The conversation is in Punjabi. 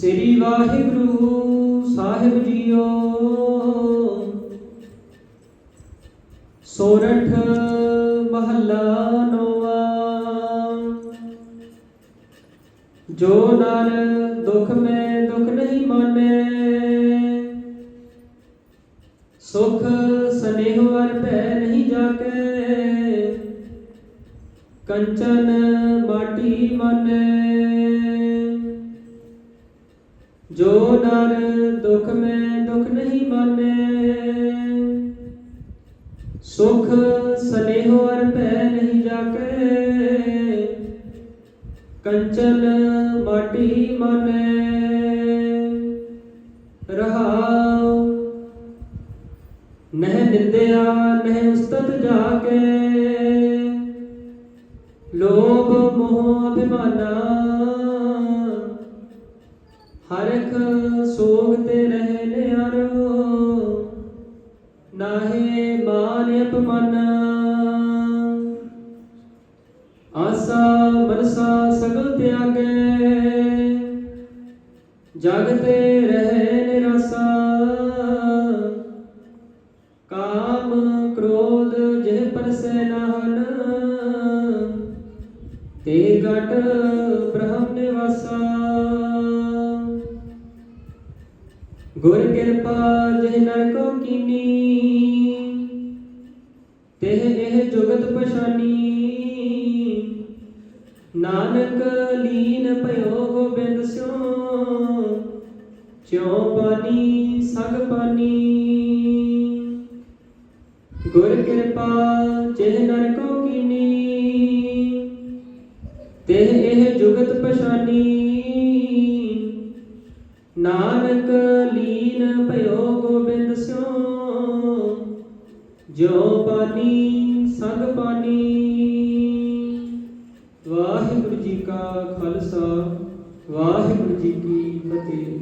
ਸ੍ਰੀ ਵਾਹਿਗੁਰੂ ਸਾਹਿਬ ਜੀਓ। ਸੋਰਠ ਮਹੱਲਾ ਨੋਵਾ। ਜੋ ਨਰ ਦੁਖ ਮੈਂ ਦੁਖ ਨਹੀਂ ਮਾਨੇ, ਸੁਖ ਸਨੇਹ ਵਰ ਭੈ ਨਹੀਂ ਜਾਕੇ, ਕੰਚਨ ਮਾਟੀ ਮਨੇ। ਜੋ ਨਰ ਦੁਖ ਮੈਂ ਦੁਖ ਨਹੀਂ ਮਾਨੇ, ਸੁਖ ਸਨੇਹ ਵਰ ਭੈ ਨਹੀਂ ਜਾਕੇ ਕੰਚਨ ਮਾਟੀ ਮਨੇ, ਰਹਾਉ ਨਹਿ ਨਿੰਦਿਆ, ਨਹਿ ਉਸਤਤ ਜਾਕੇ ਲੋਭ ਮੋਹ ਅਭਿਮਾਨਾ ਮਾਨ। ਅਪਮਾਨਾ ਆਸਾ ਮਨਸਾ ਸਗਲ ਤਿਆਗੇ। ਜਗ ਰਹੇ ਨਿਰਾਸਾ। ਕਾਮ ਕ੍ਰੋਧ ਜਿਹ ਪਰਸੈ ਨਾਹਨ ਤੇ ਗਟ ਬ੍ਰਹਮ ਨਿਵਾਸਾ। ਗੁਰ ਕਿਰਪਾ ਜਿਹ ਨਰ ਕੋ ਕੀਨੀ। ਤਿਹ ਇਹ ਜੁਗਤ ਪਛਾਨੀ। ਨਾਨਕ ਲੀਨ ਭਇਓ ਗੋਬਿੰਦ ਸਿਓ ਚਿਉ ਪਾਨੀ ਸਗ ਪਾਨੀ ਗੁਰ ਕਿਰਪਾ ਜਿਹ ਨਰ ਕੋ ਕੀਨੀ। ਤੇ ਇਹ ਜੁਗਤ ਪਛਾਨੀ। ਨਾਨਕ ਲੀਨ ਭਇਓ ਗੋਬਿੰਦ ਸਿਓ ਜੋ ਪਾਣੀ ਸੰਗ ਪਾਣੀ ਵਾਹਿਗੁਰੂ ਜੀ ਕਾ ਖਾਲਸਾ ਵਾਹਿਗੁਰੂ ਜੀ ਕੀ ਫਤਿਹ।